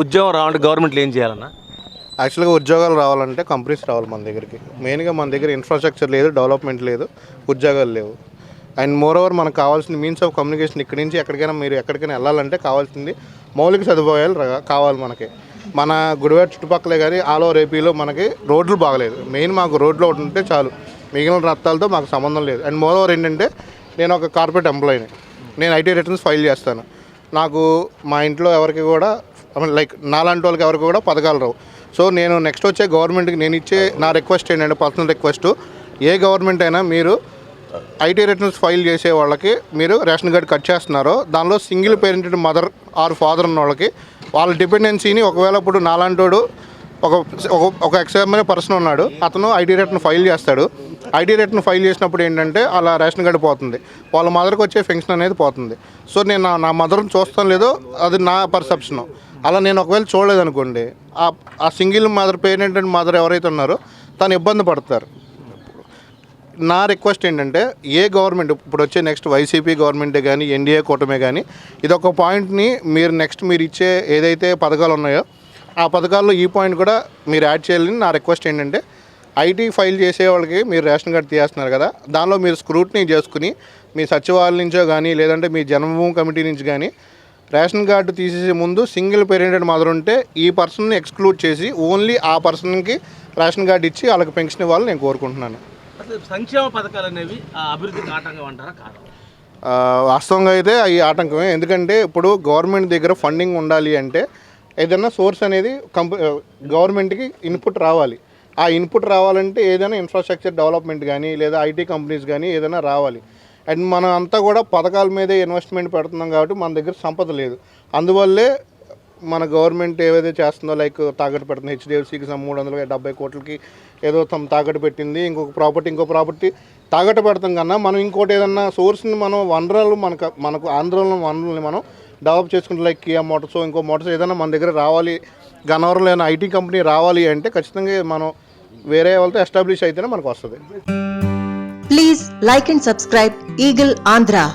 ఉద్యోగం రావాలంటే గవర్నమెంట్లు ఏం చేయాలన్నా? యాక్చువల్గా ఉద్యోగాలు రావాలంటే కంపెనీస్ రావాలి మన దగ్గరికి. మెయిన్గా మన దగ్గర ఇన్ఫ్రాస్ట్రక్చర్ లేదు డెవలప్మెంట్ లేదు ఉద్యోగాలు లేవు. అండ్ మోర్ ఓవర్ మనకు కావాల్సిన మీన్స్ ఆఫ్ కమ్యూనికేషన్ ఇక్కడి నుంచి ఎక్కడికైనా మీరు ఎక్కడికైనా వెళ్ళాలంటే కావాల్సింది మౌలిక సదుపాయాలు కావాలి మనకి. మన గుడివాడ చుట్టుపక్కలే కానీ ఆల్ ఓవర్ ఏపీలో మనకి రోడ్లు బాగలేదు. మెయిన్ మాకు రోడ్లు ఒకటి ఉంటే చాలు. మిగిలిన రత్తాలతో మాకు సంబంధం లేదు. అండ్ మోర్ ఓవర్ ఏంటంటే నేను ఒక కార్పొరేట్ ఎంప్లాయీని నేను ఐటీ రిటర్న్స్ ఫైల్ చేస్తాను. నాకు మా ఇంట్లో ఎవరికి కూడా లైక్ నాలాంటి వాళ్ళకి ఎవరికి కూడా పథకాలు రావు. సో నేను నెక్స్ట్ వచ్చే గవర్నమెంట్కి నేను ఇచ్చే నా రిక్వెస్ట్ ఏంటంటే పర్సనల్ రిక్వెస్ట్ ఏ గవర్నమెంట్ అయినా మీరు ఐటీ రిటర్న్స్ ఫైల్ చేసే వాళ్ళకి మీరు రేషన్ కార్డ్ కట్ చేస్తున్నారో దానిలో single parented mother or father ఉన్న వాళ్ళకి వాళ్ళ డిపెండెన్సీని ఒకవేళ ఇప్పుడు నాలాంటోడు ఒక ఒక ఒక పర్సన్ ఉన్నాడు అతను ఐటీ రిటర్న్ ఫైల్ చేస్తాడు. ఐటీ రిటర్న్ ఫైల్ చేసినప్పుడు ఏంటంటే అలా రేషన్ కార్డు పోతుంది. వాళ్ళ మదర్కి వచ్చే ఫెన్షన్ అనేది పోతుంది. సో నేను నా- మదర్ని చూస్తాను లేదో అది నా పర్సెప్షన్ అలా నేను ఒకవేళ చూడలేదనుకోండి ఆ ఆ single mother parent and mother ఎవరైతే ఉన్నారో తను ఇబ్బంది పడతారు. నా రిక్వెస్ట్ ఏంటంటే ఏ గవర్నమెంట్ ఇప్పుడు వచ్చే నెక్స్ట్ వైసీపీ గవర్నమెంటే కానీ ఎన్డీఏ కూటమే కానీ ఇదొక పాయింట్ని మీరు నెక్స్ట్ మీరు ఇచ్చే ఏదైతే పథకాలు ఉన్నాయో ఆ పథకాల్లో ఈ పాయింట్ కూడా మీరు యాడ్ చేయాలని నా రిక్వెస్ట్ ఏంటంటే ఐటీ ఫైల్ చేసే వాళ్ళకి మీరు రేషన్ కార్డు తీసేస్తున్నారు కదా దానిలో మీరు స్క్రూట్ని చేసుకుని మీ సచివాలయం నుంచో కానీ లేదంటే మీ జన్మభూమి కమిటీ నుంచి కానీ రేషన్ కార్డు తీసేసే ముందు సింగిల్ పేరెంటెడ్ మదర్ ఉంటే ఈ పర్సన్ని ఎక్స్క్లూడ్ చేసి ఓన్లీ ఆ పర్సన్కి రేషన్ కార్డు ఇచ్చి వాళ్ళకి పెన్షన్ ఇవ్వాలని నేను కోరుకుంటున్నాను. సంక్షేమ పథకాలు అనేవి ఆ అభివృద్ధికి ఆటంకం అంటారా కాదు? ఆ, వాస్తవంగా అయితే అవి ఆటంకమే. ఎందుకంటే ఇప్పుడు గవర్నమెంట్ దగ్గర ఫండింగ్ ఉండాలి అంటే ఏదైనా సోర్స్ అనేది కంప గవర్నమెంట్కి ఇన్పుట్ రావాలి. ఆ ఇన్పుట్ రావాలంటే ఏదైనా ఇన్ఫ్రాస్ట్రక్చర్ డెవలప్మెంట్ కానీ లేదా ఐటీ కంపెనీస్ కానీ ఏదైనా రావాలి. అండ్ మనం అంతా కూడా పథకాల మీదే ఇన్వెస్ట్మెంట్ పెడుతున్నాం కాబట్టి మన దగ్గర సంపద లేదు. అందువల్లే మన గవర్నమెంట్ ఏవైతే చేస్తుందో లైక్ తాకట్టు పెడుతుంది హెచ్డిఎఫ్సికి మూడు వందల డెబ్బై కోట్లకి ఏదో తమ తాకట్టు పెట్టింది ఇంకొక ప్రాపర్టీ ఇంకో ప్రాపర్టీ తాకట్టు పెడతాం కన్నా మనం ఇంకోటి ఏదన్నా సోర్స్ని మనం వనరులు మనకు మనకు ఆంధ్రలో వనరుల్ని మనం డెవలప్ చేసుకుంటే లైక్ కియా మోటార్స్ ఇంకో మోటార్స్ ఏదైనా మన దగ్గర రావాలి. గన్నవరం లేని ఐటీ కంపెనీ రావాలి అంటే ఖచ్చితంగా మనం వేరే వాళ్ళతో ఎస్టాబ్లిష్ అయితేనే మనకు వస్తుంది. Like and subscribe Eagle Andhra.